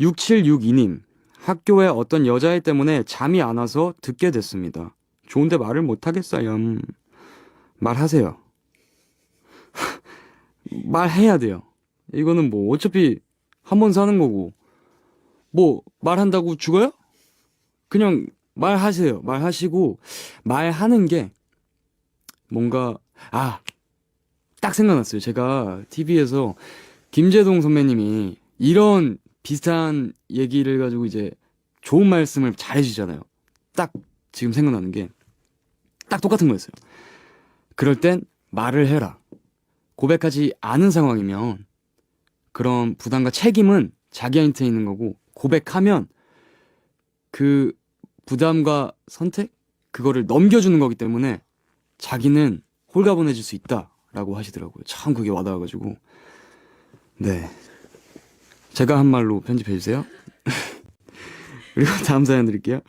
6762님, 학교에 어떤 여자애 때문에 잠이 안 와서 듣게 됐습니다. 좋은데 말을 못 하겠어요. 음, 말하세요. 말해야 돼요. 이거는 뭐 어차피 한 번 사는 거고 뭐 말한다고 죽어요? 그냥 말하세요. 말하시고 말하는 게 뭔가 아 딱 생각났어요. 제가 TV에서 김재동 선배님이 이런 비슷한 얘기를 가지고 이제 좋은 말씀을 잘 해주잖아요. 딱 지금 생각나는 게 딱 똑같은 거였어요. 그럴 땐 말을 해라. 고백하지 않은 상황이면 그런 부담과 책임은 자기한테 있는 거고 고백하면 그 부담과 선택 그거를 넘겨주는 거기 때문에 자기는 홀가분해질 수 있다라고 하시더라고요. 참 그게 와닿아가지고 네 제가 한 말로 편집해 주세요. 그리고 다음 사연 드릴게요.